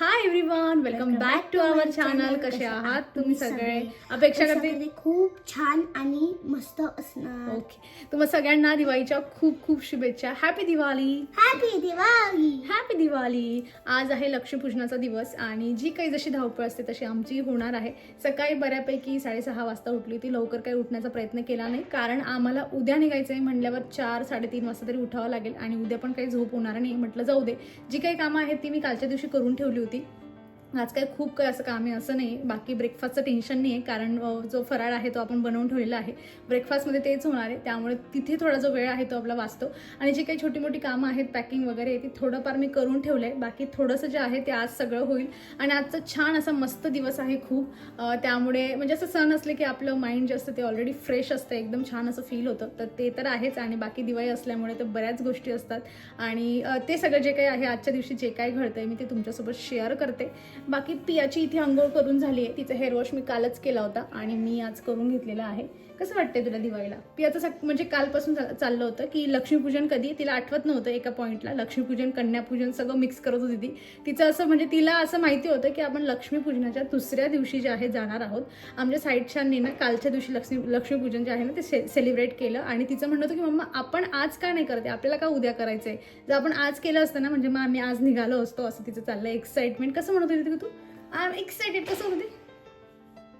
Hi everyone welcome back to our channel कसे आहात तुम्ही सगळे अपेक्षा करते खूप छान आणि मस्त असणार ओके तुम्हाला सगळ्यांना दिवाळीच्या खूप खूप शुभेच्छा happy Diwali happy Diwali happy Diwali आज आहे लक्ष्मीपूजनाचा दिवस आणि जी काही जशी धावपळ असते तशी आमची होणार आहे. सकाळी बऱ्यापैकी साडेसहा वाजता उठली होती. लवकर काही उठण्याचा प्रयत्न केला नाही. कारण आम्हाला उद्या निघायचं आहे म्हणल्यावर चार साडेतीन वाजता तरी उठावं लागेल आणि उद्या पण काही झोप होणार नाही. म्हटलं जाऊ दे. जी काही कामं आहेत ती मी कालच्या दिवशी करून ठेवली होती. होती. काही खूप काय असं काम आहे असं नाही बाकी ब्रेकफास्टचं टेन्शन नाही आहे कारण जो फराळ आहे तो आपण बनवून ठेवलेला आहे. ब्रेकफास्टमध्ये तेच होणार आहे त्यामुळे तिथे थोडा जो वेळ आहे तो आपला वाचतो. आणि जी काही छोटी मोठी कामं आहेत पॅकिंग वगैरे ती थोडंफार मी करून ठेवलं आहे बाकी थोडंसं जे आहे ते आज सगळं होईल. आणि आजचा छान असा मस्त दिवस आहे खूप. त्यामुळे म्हणजे असं सण असले की आपलं माइंड जे असतं ते ऑलरेडी फ्रेश असतं एकदम छान असं फील होतं. तर ते तर आहेच आणि बाकी दिवाळी असल्यामुळे तर बऱ्याच गोष्टी असतात. आणि ते सगळं जे काही आहे आजच्या दिवशी जे काही आहे मी ते तुमच्यासोबत शेअर करते. बाकी पियाची इथे आंघोळ करून झाली आहे तिचा हेअर वॉश मी कालच केला होता आणि मी आज करून घेतलेला आहे. कसं वाटतंय तुला दिवाळीला? पियाचं सक म्हणजे कालपासून चाललं होतं की लक्ष्मीपूजन कधी? तिला आठवत नव्हतं एका पॉईंटला लक्ष्मीपूजन कन्यापूजन सगळं मिक्स करत होती ती. तिचं असं म्हणजे तिला असं माहिती होतं की आपण लक्ष्मीपूजनाच्या दुसऱ्या दिवशी जे आहे जाणार आहोत आमच्या साईडशांनी ना कालच्या दिवशी लक्ष्मी लक्ष्मीपूजन जे आहे ना ते से सेलिब्रेट केलं आणि तिचं म्हणणं होतं की मम्मा आपण आज का नाही करते आपल्याला का उद्या करायचं आहे जर आपण आज केलं असतं ना म्हणजे मग आम्ही आज निघालो असतो असं तिचं चाललं एक्साइटमेंट कसं म्हणत होती तू? आय एम एक्साइटेड कसं होते?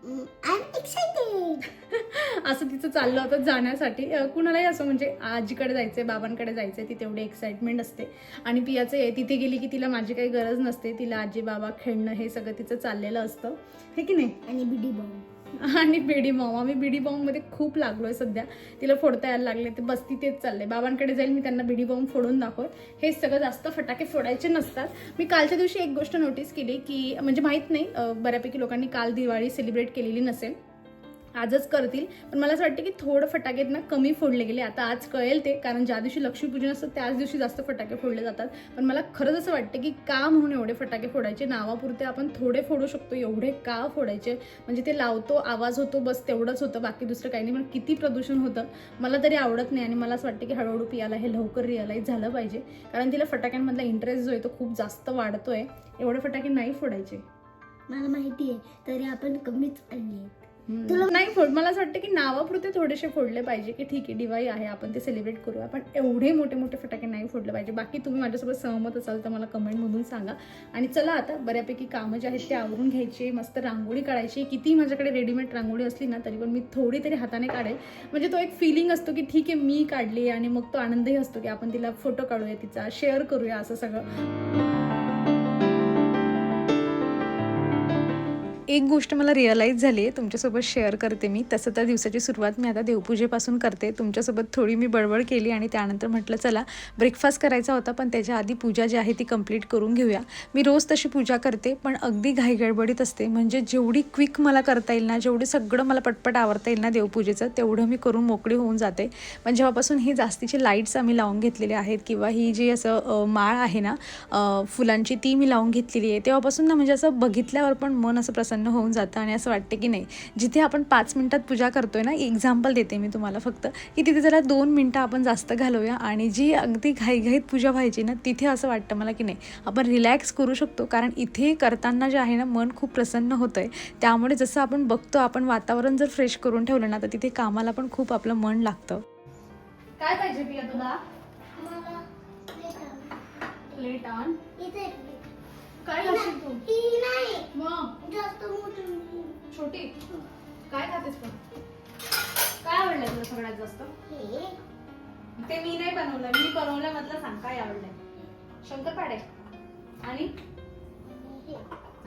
असं तिचं चाललं होतं जाण्यासाठी. कुणालाही असं म्हणजे आजीकडे जायचंय बाबांकडे जायचंय ती तेवढी एक्साइटमेंट असते. आणि पियाचं तिथे गेली की तिला माझी काही गरज नसते. तिला आजी बाबा खेळणं हे सगळं तिचं चाललेलं असतं. हे की नाही? आणि बिडी बॉम्ब. आणि बीडी बॉम्ब आम्ही बीडी बॉम्बमध्ये खूप लागलोय सध्या. तिला फोडता यायला लागले ते बसती तेच चालले बाबांकडे जाईल मी त्यांना बीडी बॉम्ब फोडून दाखवत. हे सगळं जास्त फटाके फोडायचे नसतात. मी कालच्या दिवशी एक गोष्ट नोटीस केली की म्हणजे माहीत नाही बऱ्यापैकी लोकांनी काल दिवाळी सेलिब्रेट केलेली नसेल. आजच करतील. पण मला असं वाटतं की थोडं फटाकेत ना कमी फोडले गेले. आता आज कळेल ते कारण ज्या दिवशी लक्ष्मीपूजन असतं त्याच दिवशी जास्त फटाके फोडले जातात. पण मला खरंच असं वाटतं की का म्हणून एवढे फटाके फोडायचे? नावापुरते आपण थोडे फोडू शकतो एवढे का फोडायचे? म्हणजे ते लावतो आवाज होतो बस तेवढंच होतं बाकी दुसरं काही नाही. पण किती प्रदूषण होतं मला तरी आवडत नाही. आणि मला असं वाटतं की हळूहळू पियाला हे लवकर रिअलाईज झालं पाहिजे. कारण तिला फटाक्यांमधला इंटरेस्ट जो आहे तो खूप जास्त वाढतोय. एवढे फटाके नाही फोडायचे. मला माहिती आहे तरी आपण कमीच आणली तुला नाही फोड मला असं वाटतं की नावापुरते थोडेसे फोडले पाहिजे की ठीक आहे दिवाळी आहे आपण ते सेलिब्रेट करूया. पण एवढे मोठे मोठे फटाके नाही फोडले पाहिजे. बाकी तुम्ही माझ्यासोबत सहमत असाल तर मला कमेंटमधून सांगा. आणि चला आता बऱ्यापैकी कामं जे आहेत ते आवरून घ्यायची मस्त रांगोळी काढायची. किती माझ्याकडे रेडीमेड रांगोळी असली ना तरी पण मी थोडी तरी हाताने काढेल. म्हणजे तो एक फिलिंग असतो की ठीक आहे मी काढली आणि मग तो आनंदही असतो की आपण तिला फोटो काढूया तिचा शेअर करूया असं सगळं. एक गोष्ट मला रिअलाईज झाली आहे तुमच्यासोबत शेअर करते मी. तसं तर दिवसाची सुरुवात मी आता देवपूजेपासून करते. तुमच्यासोबत थोडी मी बडबड केली आणि त्यानंतर म्हटलं चला ब्रेकफास्ट करायचा होता पण त्याच्या आधी पूजा जी आहे ती कंप्लीट करून घेऊया. मी रोज तशी पूजा करते पण अगदी घाईगडबडीत असते. म्हणजे जेवढी क्विक मला करता येईल ना जेवढी सगळं मला पटपट आवडता येईल ना देवपूजेचं तेवढं मी करून मोकळी होऊन जाते. पण जेव्हापासून ही जास्तीची लाईट्स आम्ही लावून घेतलेले आहेत किंवा ही जी असं माळ आहे ना फुलांची ती मी लावून घेतलेली आहे तेव्हापासून ना म्हणजे असं बघितल्यावर पण मन असं प्रसन्न होऊन जातं आणि असं वाटतं की नाही जिथे आपण पाच मिनिटात पूजा करतोय ना एक्झाम्पल देते मी तुम्हाला फक्त की तिथे जरा दोन मिनटं आपण जास्त घालवूया आणि जी अगदी घाईघाईत पूजा व्हायची ना तिथे असं वाटतं मला की नाही आपण रिलॅक्स करू शकतो. कारण इथे करताना जे आहे ना मन खूप प्रसन्न होतं आहे त्यामुळे जसं आपण बघतो आपण वातावरण जर फ्रेश करून ठेवलं ना तर तिथे कामाला पण खूप आपलं मन लागतं. काय पाहिजे तुला? मला लेट ऑन इथे काय खाशील तू? ती नाही. मग? जास्त मोठी छोटी? काय खातेस पण? काय आवडलंय तुला सगळ्यात जास्त? ते मी नाही बनवलं. मी बनवल्यामधलं सांग काय आवडलंय? शंकरपाडे. आणि?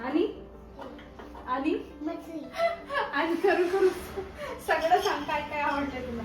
आणि? आणि? आणि करू करू. सगळं सांग काय काय आवडलंय तुला?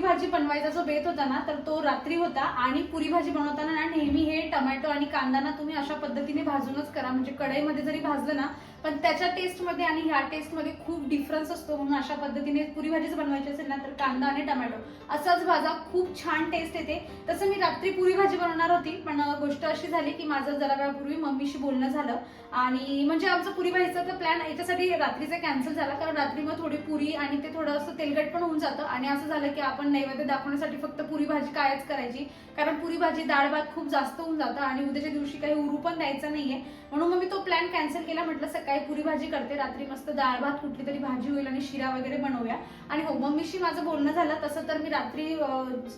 भाजी बनवायचा जो बेत होता ना तर तो रात्री होता आणि पुरी भाजी बनवताना ना नेहमी हे टमॅटो आणि कांदा ना तुम्ही अशा पद्धतीने भाजूनच करा. म्हणजे कढईमध्ये जरी भाजलं ना पण त्याच्या टेस्टमध्ये आणि ह्या टेस्टमध्ये खूप डिफरन्स असतो म्हणून अशा पद्धतीने पुरी भाजीच बनवायची असेल ना तर कांदा आणि टमॅटो. असाच भाजा खूप छान टेस्ट येते. तसं मी रात्री पुरी भाजी बनवणार होती पण गोष्ट अशी झाली की माझं जरा वेळापूर्वी मम्मीशी बोलणं झालं. आणि म्हणजे आमचं पुरी भाजीचा प्लॅन याच्यासाठी रात्रीचा कॅन्सल झाला कारण रात्री मग थोडी पुरी आणि ते थोडं असं तेलकट पण होऊन जातं. आणि असं झालं की आपण नैवेद्य दाखवण्यासाठी फक्त पुरी भाजी कायच करायची. कारण पुरी भाजी डाळ भात खूप जास्त होऊन जातं आणि उद्याच्या दिवशी काही उरू पण द्यायचं नाहीये. म्हणून मग मी तो प्लॅन कॅन्सल केला म्हटलं सकाळी पुरी भाजी करते रात्री मस्त डाळ भात कुठली तरी भाजी होईल आणि शिरा वगैरे बनवूया. आणि हो मम्मीशी माझं बोलणं झालं तसं तर मी रात्री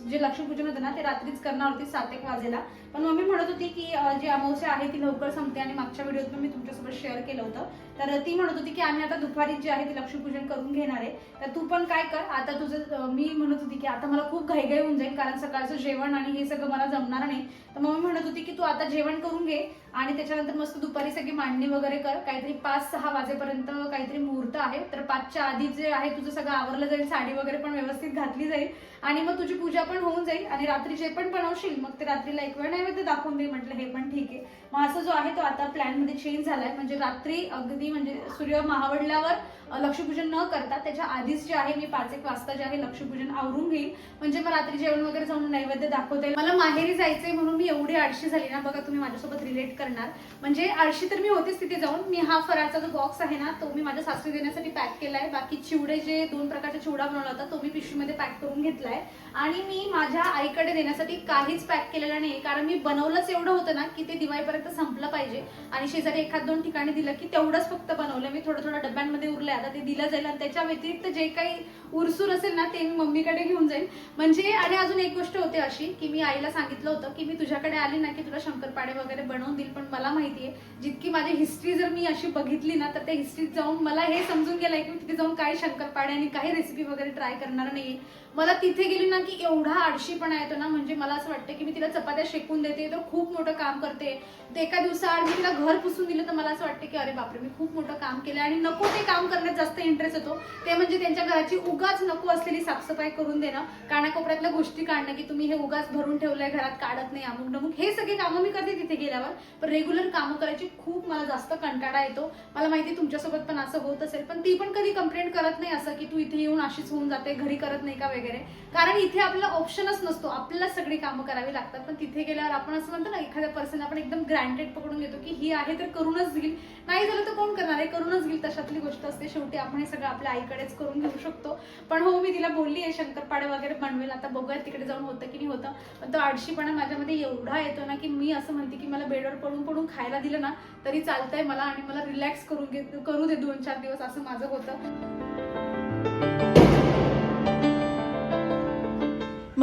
जे लक्ष्मीपूजन होतं ना ते रात्रीच करणार होती सात एक वाजेला. पण मम्मी म्हणत होती की जी अमावस्या आहे ती लवकर संपते आणि मागच्या व्हिडिओत पण मी तुमच्यासोबत शेअर केलं होतं. तर ती म्हणत होती की आम्ही आता दुपारी जे आहे ते लक्ष्मीपूजन करून घेणार आहे. तर तू पण काय कर आता तुझं मी म्हणत होती की आता मला खूप घाईघाई होऊन जाईल कारण सकाळचं जेवण आणि हे सगळं मला जमणार नाही. तर मम्मी म्हणत होती की तू आता जेवण करून घे आणि त्याच्यानंतर मस्त दुपारी सगळी मांडणी वगैरे कर. काहीतरी पाच सहा वाजेपर्यंत काहीतरी मुहूर्त आहे. तर पाचच्या आधी जे आहे तुझं सगळं आवरलं जाईल साडी वगैरे पण व्यवस्थित घातली जाईल आणि मग तुझी पूजा पण होऊन जाईल आणि रात्री जे पण बनवशील मग ते रात्रीला एक वेळ नाही दाखवून दे म्हटलं हे पण ठीक आहे. मग असं जो आहे तो आता प्लॅनमध्ये चेंज झालाय. म्हणजे रात्री अगदी म्हणजे सूर्य महावडल्यावर लक्ष्मीपूजन न करता त्याच्या आधीच जे आहे मी पाच एक वाजता जे आहे लक्ष्मीपूजन आवरून घेईल म्हणजे मग रात्री जेवण वगैरे जाऊन नैवेद्य दाखवते मला माहेरी जायचंय म्हणून मी एवढी आळशी झाली ना बघा तुम्ही माझ्यासोबत रिलेट करणार. म्हणजे आळशी तर मी होतेच तिथे जाऊन. मी हा फराचा जो बॉक्स आहे ना तो मी माझ्या सासरी देण्यासाठी पॅक केलाय. बाकी चिवडे जे दोन प्रकारचा चिवडा बनवला होता तो मी पिशवीमध्ये पॅक करून घेतलाय. आणि मी माझ्या आईकडे देण्यासाठी काहीच पॅक केलेलं नाही कारण मी बनवलंच एवढं होतं ना की ते दिवाळीपर्यंत संपलं पाहिजे. आणि शेजारी एखाद दोन ठिकाणी दिलं की तेवढंच फक्त बनवलं मी थोडं थोडं डब्यांमध्ये आहे. आता ते दिलं जाईल आणि त्याच्या व्यतिरिक्त जे काही उरसूर असेल ना ते मी मम्मीकडे घेऊन जाईल म्हणजे आणि अजून एक गोष्ट होते अशी की मी आईला सांगितलं होतं की मी तुझ्याकडे आली ना की तुला शंकरपाडे वगैरे बनवून देईल पण मला माहितीये जितकी माझी हिस्ट्री जर मी अशी बघितली ना तर त्या हिस्ट्रीत जाऊन मला हे समजून गेलंय की मी तिथे जाऊन काही शंकरपाडे आणि काही रेसिपी वगैरे ट्राय करणार नाहीये. मला तिथे गेली ना की एवढा आळशीपणा येतो ना म्हणजे मला असं वाटतं की मी तिला चपात्या शेकून देते तर खूप मोठं काम करते. ते एका दिवसाआड मी तिला घर पुसून दिलं तर मला असं वाटतं की अरे बापरे मी खूप मोठं काम केलं आणि नको ते काम करण्यात जास्त इंटरेस्ट येतो. ते म्हणजे त्यांच्या घराची उगाच नको असलेली साफसफाई करून देणं कानाकोपऱ्यातल्या गोष्टी काढणं की तुम्ही हे उगाच भरून ठेवलंय घरात काढत नाही अमुक नमुक. हे सगळे कामं मी करते तिथे गेल्यावर. पण रेग्युलर कामं करायची खूप मला जास्त कंटाळा येतो. मला माहिती तुमच्यासोबत पण असं होत असेल पण ती पण कधी कंप्लेंट करत नाही असं की तू इथे येऊन अशीच होऊन जाते घरी करत नाही का वगैरे. कारण इथे आपला ऑप्शनच नसतो. आपल्याला सगळी कामं करावी लागतात. पण तिथे गेल्यावर आपण असं म्हणतो ना एखाद्या पर्सन आपण एकदम ग्रँटेड पकडून घेतो की ही आहे तर करूनच घेईल. नाही झालं तर कोण करणार आहे? करूनच घेईल. तशातली गोष्ट असते. शेवटी आपण हे सगळं आपल्या आईकडेच करून घेऊ शकतो. पण हो मी तिला बोलली आहे शंकरपाडे वगैरे बनवेल. आता बघूया तिकडे जाऊन होतं की नाही होतं. पण तो आळशीपणा माझ्यामध्ये एवढा येतो ना की मी असं म्हणते की मला बेडवर पडून पडून खायला दिलं ना तरी चालतंय मला आणि मला रिलॅक्स करून घे करू दे दोन चार दिवस असं माझं होतं.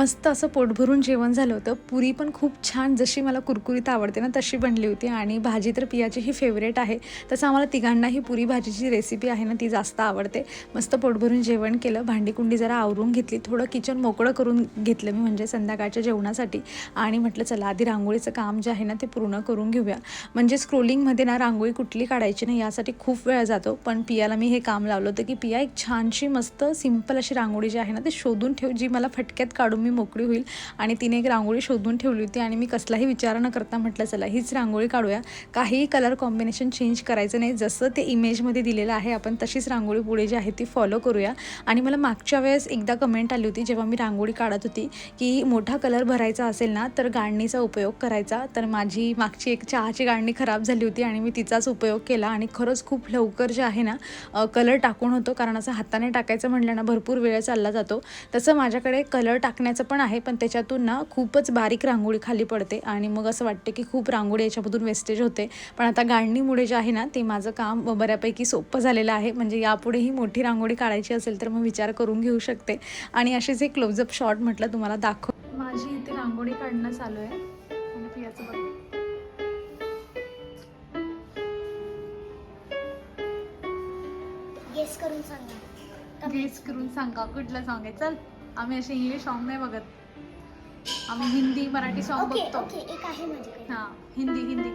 मस्त असं पोटभरून जेवण झालं होतं. पुरी पण खूप छान जशी मला कुरकुरीत आवडते ना तशी बनली होती. आणि भाजी तर पियाची ही फेवरेट आहे. तसं आम्हाला तिघांनाही पुरी भाजीची रेसिपी आहे ना ती जास्त आवडते. मस्त पोटभरून जेवण केलं. भांडीकुंडी जरा आवरून घेतली. थोडं किचन मोकळं करून घेतलं मी म्हणजे संध्याकाळच्या जेवणासाठी. आणि म्हटलं चला आधी रांगोळीचं काम जे आहे ना ते पूर्ण करून घेऊया. म्हणजे स्क्रोलिंगमध्ये ना रांगोळी कुठली काढायची नाही यासाठी खूप वेळ जातो. पण पियाला मी हे काम लावलं होतं की पिया एक छानशी मस्त सिंपल अशी रांगोळी जी आहे ना ते शोधून ठेव जी मला फटक्यात काढून मी मोकळी होईल. आणि तिने एक रांगोळी शोधून ठेवली होती आणि मी कसलाही विचार न करता म्हटलं चला हीच रांगोळी काढूया. काहीही कलर कॉम्बिनेशन चेंज करायचं नाही. जसं ते इमेजमध्ये दिलेलं आहे आपण तशीच रांगोळी पुढे जी आहे ती फॉलो करूया. आणि मला मागच्या वेळेस एकदा कमेंट आली होती जेव्हा मी रांगोळी काढत होती की मोठा कलर भरायचा असेल ना तर गाळणीचा उपयोग करायचा. तर माझी मागची एक चहाची गाळणी खराब झाली होती आणि मी तिचाच उपयोग केला. आणि खरंच खूप लवकर जे आहे ना कलर टाकून होतो. कारण असं हाताने टाकायचं म्हटलं ना भरपूर वेळ चालला जातो. तसं माझ्याकडे कलर टाकण्याचं पण आहे पण त्याच्यातून ना खूपच बारीक रांगोळी खाली पडते आणि मग असं वाटते की खूप रांगोळी याच्यामधून वेस्टेज होते. पण आता गाळणीमुळे जे आहे ना ते माझं काम बऱ्यापैकी सोपं झालेलं आहे. म्हणजे यापुढेही मोठी रांगोळी काढायची असेल तर मग विचार करून घेऊ शकते. आणि असेच एक क्लोजअप शॉट म्हटलं तुम्हाला दाखव माझी इथे रांगोळी काढणं चालू आहे. आणि पियाचं बघ. गेस करून सांगा. गेस करून सांगा. कुठलं सॉन्ग आहे? चल. आम्ही असे इंग्लिश सॉन्ग नाही बघत. आम्ही हिंदी मराठी सॉन्ग ओके बघतो. ओके एक आहे माझ्याकडे. हा हिंदी हिंदी.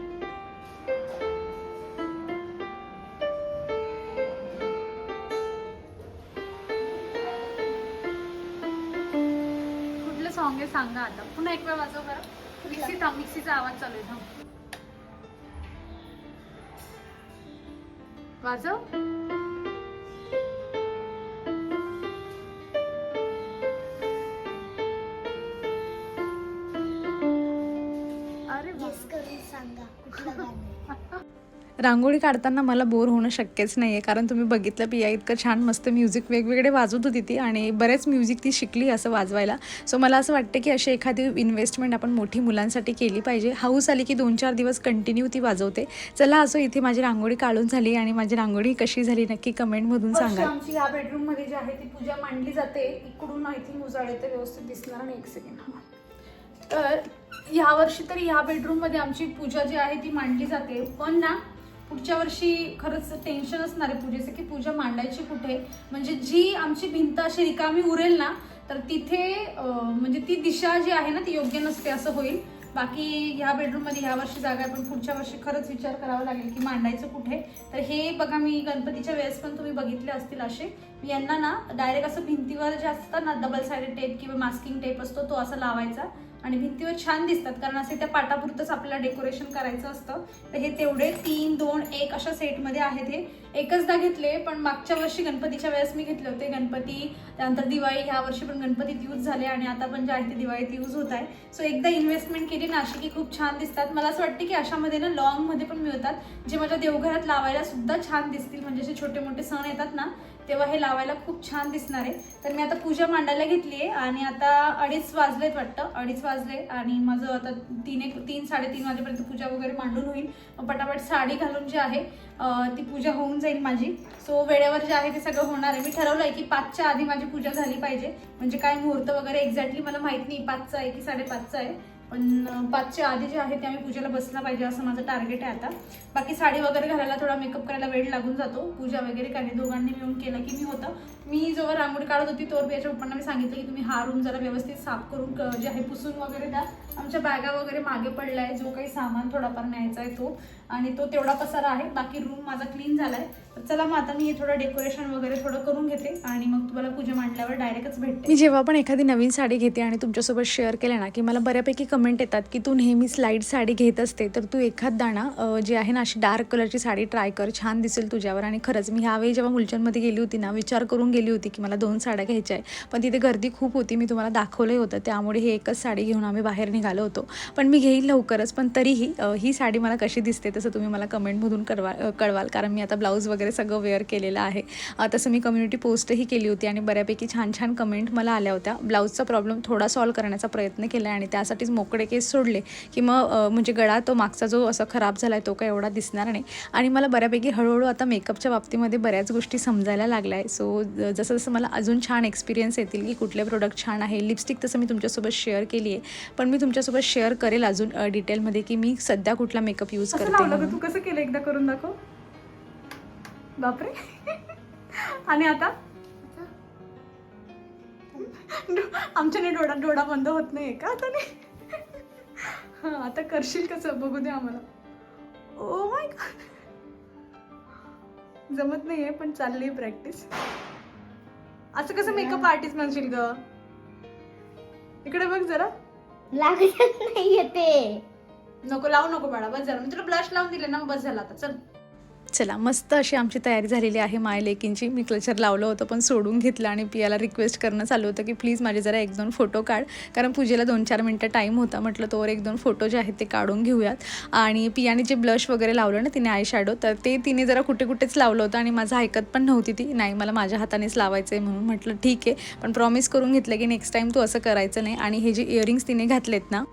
कुठलं सॉन्ग आहे सांगा आता. पुन्हा एक वेळ वाजव बरं. मिक्सी थांब मिक्सीचा आवाज चालू आहे. थांब. वाजव. रांगोळी काढताना मला बोर होणं शक्यच नाही आहे कारण तुम्ही बघितलं पिया इतकं छान मस्त म्युझिक वेगवेगळे वाजवत होती ती आणि बरेच म्युझिक ती शिकली असं वाजवायला. सो मला असं वाटतं की अशी एखादी इन्व्हेस्टमेंट आपण मोठी मुलांसाठी केली पाहिजे. हाऊस आली की दोन चार दिवस कंटिन्यू ती वाजवते. चला असो इथे माझी रांगोळी काढून झाली आणि माझी रांगोळी कशी झाली नक्की कमेंटमधून सांगा. आमची या बेडरूममध्ये जी आहे ती पूजा मांडली जाते. इकडून आय थिंक तर व्यवस्थित दिसणार नाही एक सेकंड तर ह्या वर्षी तरी ह्या बेडरूममध्ये आमची पूजा जी आहे ती मांडली जाते. पण ना पुढच्या वर्षी खरंच टेन्शन असणार आहे पूजेचं की पूजा मांडायची कुठे? म्हणजे जी आमची भिंत अशी रिकामी उरेल ना तर तिथे म्हणजे ती दिशा जी आहे ना ती योग्य नसते असं होईल. बाकी ह्या बेडरूममध्ये ह्या वर्षी जागा आहे पण पुढच्या वर्षी खरंच विचार करावा लागेल की मांडायचं कुठे? तर हे बघा मी गणपतीच्या वेळेस पण तुम्ही बघितले असतील असे. मी यांना ना डायरेक्ट असं भिंतीवर जे असतात ना डबल साइडेड टेप किंवा मास्किंग टेप असतो तो असा लावायचा. आणि भिंतीवर छान दिसतात. कारण असे त्या पाटापुरतंच आपल्याला डेकोरेशन करायचं असतं. तर हे तेवढे तीन दोन एक अशा सेटमध्ये आहेत हे. एकचदा घेतले पण मागच्या वर्षी गणपतीच्या वेळेस मी घेतले होते. गणपती त्यानंतर दिवाळी ह्या वर्षी पण गणपतीत यूज झाले आणि आता पण जे आहे ते दिवाळीत यूज होत आहे. सो एकदा इन्व्हेस्टमेंट केली. ना अशी की खूप छान दिसतात. मला असं वाटतं की अशामध्ये ना लॉंगमध्ये पण मिळतात. जे माझ्या देवघरात लावायला सुद्धा छान दिसतील. म्हणजे असे छोटे मोठे सण येतात ना तेव्हा हे लावायला खूप छान दिसणार आहे. तर मी आता पूजा मांडायला घेतली आहे आणि आता अडीच वाजलेत वाटतं. अडीच वाजले आणि माझं आता तीन एक तीन साडेतीन वाजेपर्यंत पूजा वगैरे मांडून होईल. पटापट साडी घालून जी आहे ती पूजा होऊन जाईल माझी. सो वेळेवर जे आहे ते सगळं होणार आहे. मी ठरवलं आहे की पाचच्या आधी माझी पूजा झाली पाहिजे. म्हणजे काय मुहूर्त वगैरे एक्झॅक्टली मला माहीत नाही. पाचचा आहे की साडेपाचचा आहे. पण पाचच्या आधी जे आहे ते आम्ही पूजेला बसला पाहिजे असं माझं टार्गेट आहे आता. बाकी साडी वगैरे घालायला थोडा मेकअप करायला वेळ लागून जातो. पूजा वगैरे काही दोघांनी मिळून केलं की मी होतं. मी जेव्हा रांगोळी काढत होती तोवर याच्या पप्पांना मी सांगितलं की तुम्ही हा रूम जरा व्यवस्थित साफ करून जे आहे पुसून वगैरे द्या. आमच्या बॅगा वगैरे मागे पडला आहे जो काही सामान थोडाफार न्यायचा आहे तो. आणि तो तेवढा पसारा आहे बाकी रूम माझा क्लीन झाला आहे चला मग आता मी हे थोडं डेकोरेशन वगैरे थोडं करून घेते आणि मग तुम्हाला पूजा मांडल्यावर डायरेक्टच भेटते. मी जेव्हा पण एखादी नवीन साडी घेते आणि तुमच्यासोबत शेअर केलं ना की मला बऱ्यापैकी कमेंट येतात की तू नेहमी लाइट साडी घेत असते तर तू एखाद दाणा जी आहे ना अशी डार्क कलरची साडी ट्राय कर छान दिसेल तुझ्यावर. आणि खरंच मी ह्यावेळी जेव्हा मुलचंदमध्ये गेली होती ना विचार करून गेली होती की मला दोन साड्या घ्यायच्या आहे. पण तिथे गर्दी खूप होती मी तुम्हाला दाखवलंही होतं. त्यामुळे ही एकच साडी घेऊन आम्ही बाहेर निघालो होतो. पण मी घेईल लवकरच पण तरीही ही साडी मला कशी दिसते तसं तुम्ही मला कमेंटमधून कळवा कळवाल. कारण मी आता ब्लाऊज वगैरे सगळं वेअर केलेलं आहे. तसं मी कम्युनिटी पोस्टही केली होती आणि बऱ्यापैकी छान छान कमेंट मला आल्या होत्या. ब्लाऊजचा प्रॉब्लेम थोडा सॉल्व करण्याचा प्रयत्न केला आणि त्यासाठीच मोकळे केस सोडले की मग म्हणजे गळा तो मागचा जो असा खराब झाला आहे तो काय एवढा दिसणार नाही. आणि मला बऱ्यापैकी हळूहळू आता मेकअपच्या बाबतीमध्ये बऱ्याच गोष्टी समजायला लागल्या आहे. सो जसं जसं मला अजून छान एक्सपिरियन्स येतील की कुठले प्रोडक्ट छान आहे. लिपस्टिक तसं मी तुमच्यासोबत शेअर केली आहे. पण मी तुमच्यासोबत शेअर करेल अजून डिटेलमध्ये की मी सध्या कुठला मेकअप यूज करते तू? कसं केलं एकदा करून दाखव? बापरे. आणि आता? आमच्याने डोळा डोळा बंद होत नाही का आता नाही? हा आता करशील कसं बघू दे आम्हाला. ओ माय जमत नाहीये पण चालली प्रॅक्टिस असं कसं मेकअप आर्टिस्ट म्हणशील ग? इकडे बघ जरा. लागत नाहीये ते. नको लावू नको बाळा बस झालं मी तुला ब्लश लावून दिले ना बस झाला आता. चल. चला मस्त अशी आमची तयारी झालेली आहे माय लेकींची. मी क्लचर लावलं होतं पण सोडून घेतलं आणि पियाला रिक्वेस्ट करणं चालू होतं की प्लीज माझे जरा एक दोन फोटो काढ. कारण पूजेला दोन चार मिनटं टाईम होता म्हटलं तोवर एक दोन फोटो जे आहेत ते काढून घेऊयात. आणि पियाने जे ब्लश वगैरे लावलं ना तिने आय शॅडो तर ते तिने जरा कुठे कुठेच लावलं होतं आणि माझं ऐकत पण नव्हती ती. नाही मला माझ्या हातानेच लावायचं आहे म्हणून म्हटलं ठीक आहे. पण प्रॉमिस करून घेतलं की नेक्स्ट टाईम तू असं करायचं नाही. आणि हे जे इयरिंग्स तिने घातलेत ना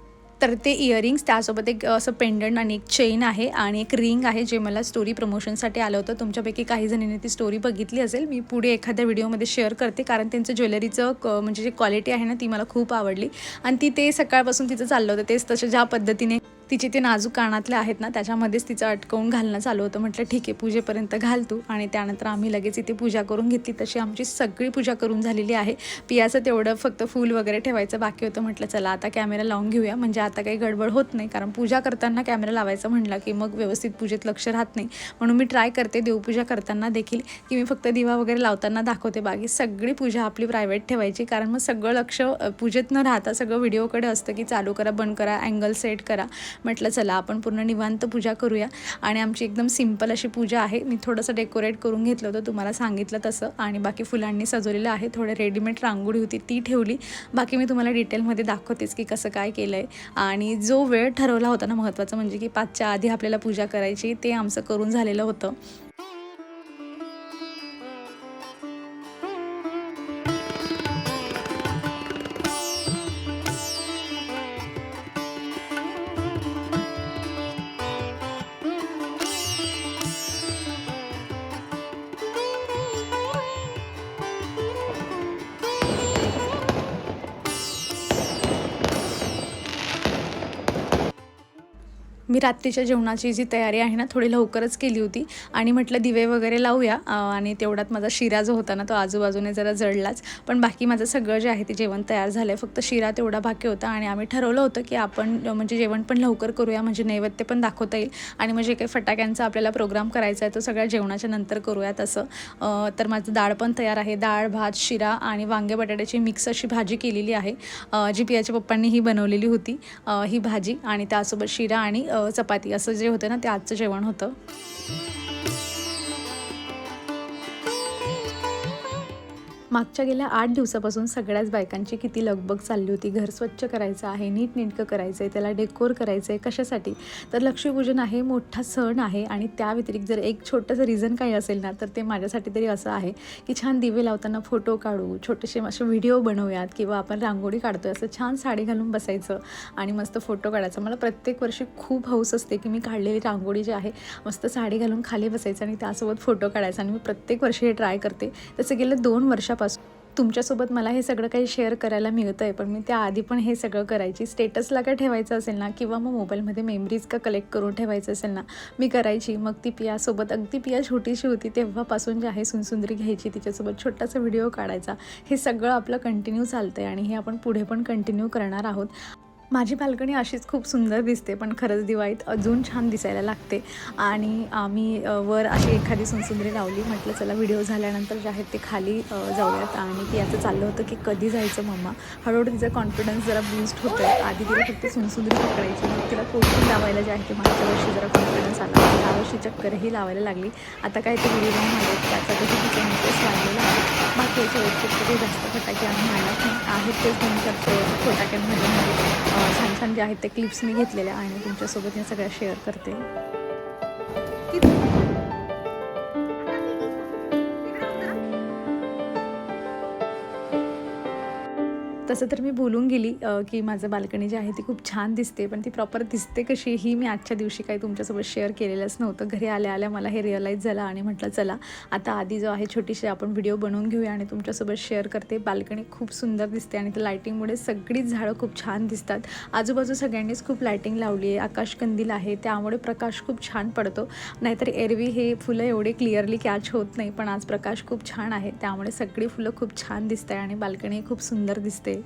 तर ते इयरिंग्स त्यासोबत एक असं पेंडंट आणि एक चेन आहे आणि एक रिंग आहे जे मला स्टोरी प्रमोशनसाठी आलं होतं. तुमच्यापैकी काही जणींनी ती स्टोरी बघितली असेल. मी पुढे एखाद्या व्हिडिओमध्ये शेअर करते कारण त्यांचं ज्वेलरीचं क म्हणजे जी क्वालिटी आहे ना ती मला खूप आवडली. आणि ती ते सकाळपासून तिचं चाललं होतं. तेच तसं ज्या पद्धतीने तिचे ते नाजूक कानातले आहेत ना त्याच्यामध्येच तिचं अटकवून घालणं चालू होतं. म्हटलं ठीक आहे पूजेपर्यंत घाल तू. आणि त्यानंतर आम्ही लगेच इथे पूजा करून घेतली. तशी आमची सगळी पूजा करून झालेली आहे. पियाचं तेवढं फक्त फूल वगैरे ठेवायचं बाकी होतं. म्हटलं चला आता कॅमेरा लावून घेऊया. म्हणजे आता काही गडबड होत नाही कारण पूजा करताना कॅमेरा लावायचा म्हणला की मग व्यवस्थित पूजेत लक्ष राहत नाही. म्हणून मी ट्राय करते देवपूजा करताना देखील की मी फक्त दिवा वगैरे लावताना दाखवते. बाकी सगळी पूजा आपली प्रायव्हेट ठेवायची कारण मग सगळं लक्ष पूजेत न राहता सगळं व्हिडिओकडे असतं की चालू करा बंद करा अँगल सेट करा. म्हटलं चला आपण पूर्ण निवांत पूजा करूया. आणि आमची एकदम सिंपल अशी पूजा आहे. मी थोडंसं डेकोरेट करून घेतलं होतं तुम्हाला सांगितलं तसं. आणि बाकी फुलांनी सजवलेलं आहे. थोडं रेडीमेड रांगोळी होती ती ठेवली. बाकी मी तुम्हाला डिटेलमध्ये दाखवतेच की कसं काय केलं आहे आणि जो वेळ ठरवला होता ना महत्त्वाचं म्हणजे की पाचच्या आधी आपल्याला पूजा करायची ते आमचं करून झालेलं होतं. मी रात्रीच्या जेवणाची जी तयारी आहे ना थोडी लवकरच केली होती. आणि म्हटलं दिवे वगैरे लावूया आणि तेवढ्यात माझा शिरा जो होता ना तो आजूबाजूने जरा जळलाच. पण बाकी माझं सगळं जे आहे ते जेवण तयार झालं आहे फक्त शिरा तेवढा बाकी होता आणि आम्ही ठरवलं होतं की आपण म्हणजे जेवण पण लवकर करूया म्हणजे नैवेद्य पण दाखवता येईल. आणि म्हणजे काही फटाक्यांचा आपल्याला प्रोग्राम करायचा आहे तो सगळ्या जेवणाच्या नंतर करूया तसं. तर माझं डाळ पण तयार आहे. डाळ भात शिरा आणि वांगे बटाट्याची मिक्स अशी भाजी केलेली आहे. जी पियाच्या पप्पांनी ही बनवलेली होती. ही भाजी आणि त्यासोबत शिरा आणि चपाती. असं जे होतं ना ते आजचं जेवण होतं. मागच्या गेल्या आठ दिवसापासून सगळ्याच बायकांची किती लगबग चालली होती. घर स्वच्छ करायचं आहे नीटनेटकं करायचं आहे त्याला डेकोर करायचं आहे कशासाठी? तर लक्ष्मीपूजन आहे मोठा सण आहे आणि त्या व्यतिरिक्त जर एक छोटंसं रिझन काही असेल ना तर ते माझ्यासाठी तरी असं आहे की छान दिवे लावताना फोटो काढू छोटेसे असे व्हिडिओ बनवूयात किंवा आपण रांगोळी काढतोय असं छान साडी घालून बसायचं आणि मस्त फोटो काढायचा. मला प्रत्येक वर्षी खूप हौस असते की मी काढलेली रांगोळी जी आहे मस्त साडी घालून खाली बसायचं आणि त्यासोबत फोटो काढायचा आणि मी प्रत्येक वर्षी हे ट्राय करते. तसं गेलं दोन वर्षापासून तुमच्यासोबत मला हे सगळं काही शेअर करायला मिळतं आहे पण मी त्याआधी पण हे सगळं करायची. स्टेटसला काय ठेवायचं असेल ना किंवा मग मोबाईलमध्ये मेमरीज का कलेक्ट करून ठेवायचं असेल ना मी करायची. मग ती पियासोबत अगदी पिया छोटीशी होती तेव्हापासून जे आहे सुनसुंदरी घ्यायची तिच्यासोबत छोटासा व्हिडिओ काढायचा. हे सगळं आपलं कंटिन्यू चालतं आहे आणि हे आपण पुढे पण कंटिन्यू करणार आहोत. माझी बाल्कनी अशीच खूप सुंदर दिसते पण खरंच दिवाळीत अजून छान दिसायला लागते. आणि आम्ही वर अशी एखादी सुनसुंदरी लावली म्हटलं चला व्हिडिओ झाल्यानंतर जे आहेत ते खाली जाऊयात. आणि ती असं चाललं होतं की कधी जायचं मम्मा हळूहळू तिचा कॉन्फिडन्स जरा बूस्ट होतो आहे आधी तिला फक्त सुनसुंदरी पकडायची मग तिला कोचिंग लावायला जे आहे ते मागच्या वर्षी जरा कॉन्फिडन्स आला आणि यावर्षी चक्करही लावायला लागली. आता काय ते व्हिडिओ आले त्यासाठी तिचा इंटरेस्ट वाढलेला आहे. बाकी याच्या व्यतिरिक्त जास्त फटाके आम्ही आणत नाही आहेत तेच दोन चार फटाक्यांमध्ये छान छान जे आहेत ते क्लिप्स मी घेतलेल्या आणि तुमच्यासोबत या सगळ्या शेअर करते. तसं तर मी बोलून गेली की माझं बाल्कनी जी आहे ती खूप छान दिसते पण ती प्रॉपर दिसते कशी ही मी आजच्या दिवशी काही तुमच्यासोबत शेअर केलेलंच नव्हतं. घरी आल्या आल्या मला हे रिअलाईज झालं आणि म्हटलं चला आता आधी जो आहे छोटीशी आपण व्हिडिओ बनवून घेऊया आणि तुमच्यासोबत शेअर करते. बाल्कनी खूप सुंदर दिसते आणि त्या लायटिंगमुळे सगळीच झाडं खूप छान दिसतात. आजूबाजू सगळ्यांनीच खूप लायटिंग लावली आहे. आकाशकंदील आहे. त्यामुळे प्रकाश खूप छान पडतो. नाहीतर एरवी हे फुलं एवढे क्लिअरली कॅच होत नाही पण आज प्रकाश खूप छान आहे. त्यामुळे सगळी फुलं खूप छान दिसत आहे आणि बाल्कनी खूप सुंदर दिसते.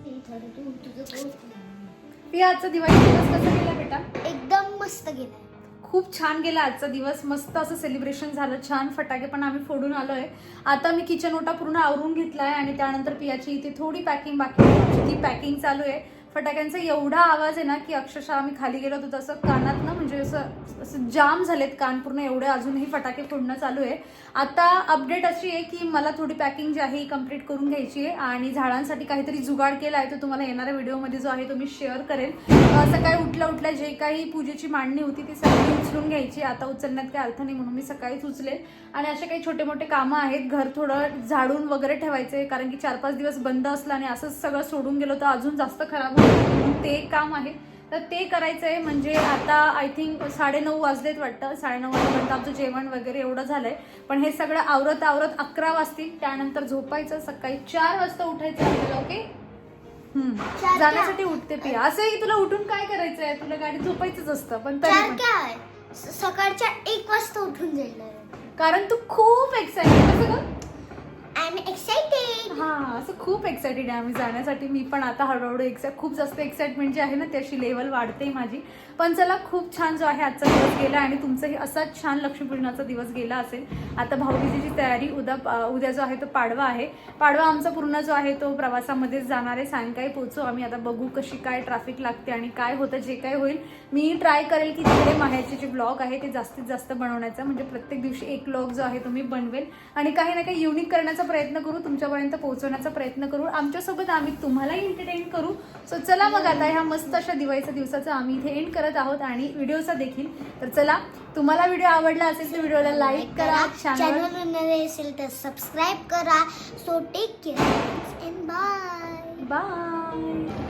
पिया आजचा दिवाळी दिवस कसा गेला बेटा? एकदम मस्त गेलाय खूप छान गेला आजचा दिवस. मस्त असं सेलिब्रेशन झालं. छान फटाके पण आम्ही फोडून आलोय. आता मी किचन ओटा पूर्ण आवरून घेतलाय आणि त्यानंतर पियाची इथे थोडी पॅकिंग बाकी आहे. ती पॅकिंग चालू आहे. फटाक्यांचा एवढा आवाज आहे ना की अक्षरशः आम्ही खाली गेलो होतो तसं कानात ना म्हणजे असं असं जाम झालेत कान पूर्ण एवढे अजूनही फटाके फोडणं चालू आहे. आता अपडेट अशी आहे की मला थोडी पॅकिंग जी आहे ही कंप्लीट करून घ्यायची आहे आणि झाडांसाठी काहीतरी जुगाड केला आहे तो तुम्हाला येणाऱ्या व्हिडिओमध्ये जो आहे तो मी शेअर करेन. सकाळी उठल्या उठल्या जे काही पूजेची मांडणी होती ती सगळी उचलून घ्यायची आता उचलण्यात काही अर्थ नाही म्हणून मी सकाळीच उचलेन. आणि असे काही छोटे मोठे कामं आहेत घर थोडं झाडून वगैरे ठेवायचे कारण की चार पाच दिवस बंद असलं आणि असंच सगळं सोडून गेलो तर अजून जास्त खराब होतं ते काम आहे. तर ते करायचं आहे म्हणजे आता आय थिंक साडेनऊ वाजलेत वाटतं. साडेनऊ वाजेपर्यंत आमचं जेवण वगैरे एवढं झालंय. पण हे सगळं आवरत आवरत अकरा वाजतील. त्यानंतर झोपायचं सकाळी चार वाजता उठायचं आपल्याला ओके जाण्यासाठी उठते पिया असंही तुला उठून काय करायचंय? तुला गाडीत झोपायचंच असतं पण तरी पण. काय सकाळच्या एक वाजता उठून जाईल. कारण तू खूप एक्साइटेड ग आणि आय एम एक्साइटेड हा असं खूप एक्सायटेड आहे आम्ही. जाण्यासाठी मी पण आता हळूहळू एक्साइट खूप जास्त एक्साइटमेंट जी आहे ना ती अशी लेवल वाढते माझी. पण चला खूप छान जो आहे आजचा दिवस गेला आणि तुमचाही असाच छान लक्ष्मीपूजनाचा दिवस गेला असेल. आता भाऊबीजेची तयारी उद्या उद्या जो आहे तो पाडवा आहे. पाडवा आमचा पूर्ण जो आहे तो प्रवासामध्येच जाणार आहे. सायंकाळी पोचू आम्ही आता बघू कशी काय ट्रॅफिक लागते आणि काय होतं जे काय होईल. मी ट्राय करेल की तिकडे माहेरचे जे ब्लॉग आहे ते जास्तीत जास्त बनवण्याचा. म्हणजे प्रत्येक दिवशी एक ब्लॉग जो आहे तो मी बनवेल. आणि काही ना काही युनिक करण्याचा प्रयत्न करू तुमच्यापर्यंत पोहोचवण्याचा प्रयत्न करू. आमच्यासोबत आम्ही तुम्हालाही एंटरटेन करू. सो चला मग आता ह्या मस्त अशा दिवाळीच्या दिवसाचा आम्ही इथे एंड करत आहोत आणि व्हिडिओचा देखील. तर चला तुम्हाला व्हिडिओ आवडला असेल तर व्हिडिओला लाईक करा चॅनल नवे असेल तर सबस्क्राईब करा. So take care bye bye